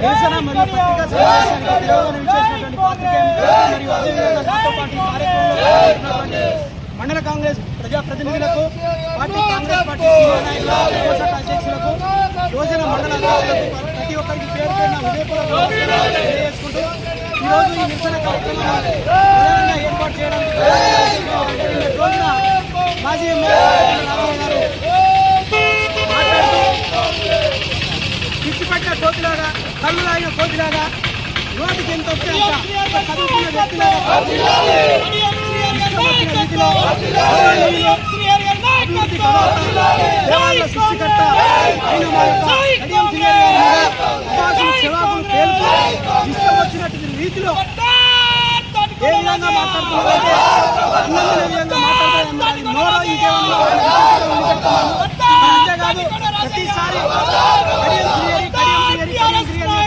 నిరసన మరియు పత్రికా సమావేశానికి విరోధం చేసినటువంటి పాత్రికేయులు మరియు అదేవిధంగా నాతో పాటు కార్యక్రమంలో మండల కాంగ్రెస్ ప్రజాప్రతినిధులకు పార్టీ కాంగ్రెస్ పార్టీ సీనియర్ నాయకులకు కోసట అధ్యక్షులకు యువజన మండల అధ్యక్షులకు ప్రతి ఒక్కరికి పేరు పేరున హృదయపూర్వక నమస్కారాలు తెలియజేసుకుంటూ ఈరోజు ఈ నిరసన కార్యక్రమాన్ని కళ్ళు లాగిన కోతిలాగా నోటికి ఎంత వస్తే అంత. చదువుకున్న వ్యక్తిలాగా సృష్టికర్త అయిన మా యొక్క కడియం ఇష్టం వచ్చినటువంటి రీతిలో ఏ విధంగా మాట్లాడుతున్నారంటే విధంగా ఇంకేమన్నా అంతేకాదు ప్రతిసారి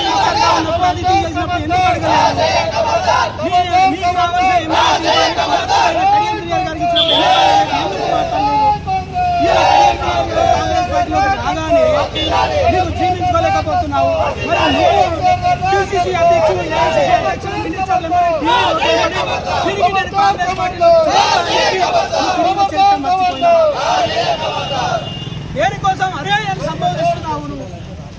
మినిస్టర్లు అందరూ ఢిల్లీ ఒకేసారి తిరిగి నేను కాంగ్రెస్ పార్టీలో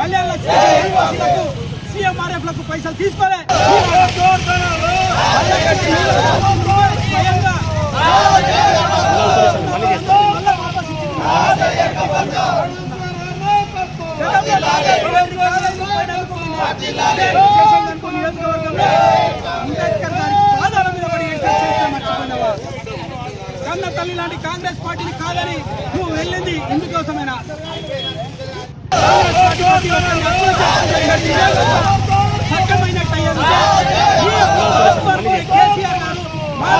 కళ్యాణ లక్ష్మి యూనివర్సిటీలకు సీఎంఆర్ఎఫ్లకు పైసలు తీసుకోలే. తల్లి లాంటి కాంగ్రెస్ పార్టీని కాదని నువ్వు వెళ్ళింది ఇందుకోసమేనా సిక్కు కేసీఆర్ మా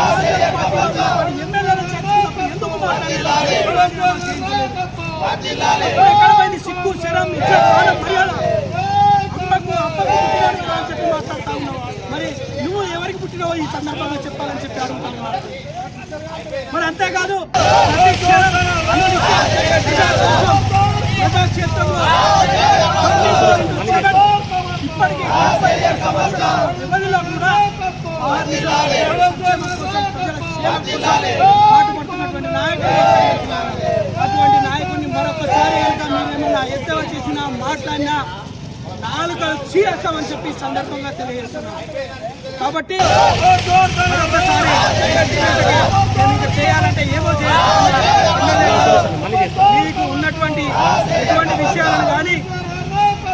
శరం ఇచ్చే మర్యాద? అమ్మకు అప్పకు పుట్టినాడు అని చెప్పి మాట్లాడుతా ఉన్నావు? మరి నువ్వు ఎవరికి పుట్టినావో ఈ సందర్భంగా చెప్పాలని చెప్పి అడుగుతాను మరి అంతేకాదు ఇప్పటికీ పాటుపడుతున్నటువంటి అటువంటి నాయకుడిని మరొకసారి కనుక మీరేమన్నా ఎద్దవ చేసినా మాట్లాడినా నాలుగు చీరేస్తామని చెప్పి సందర్భంగా తెలియజేస్తున్నాం. కాబట్టి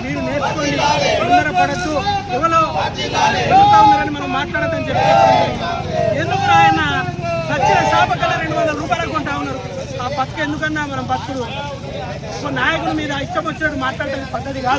మీరు నేర్చుకోండి. తొందర పడద్దు ఎవరో వెళ్తా ఉన్నారని మనం మాట్లాడదని చెప్పి ఎందుకు ఆయన సచ్చిన శాపకల్లా రెండు వందల రూపాయలు కొంటా ఉన్నారు. ఆ బతుకు ఎందుకన్నా మనం బతుకుడు? నాయకుడు నాయకుడి మీద ఇష్టం వచ్చినట్టు మాట్లాడటం పద్ధతి కాదు.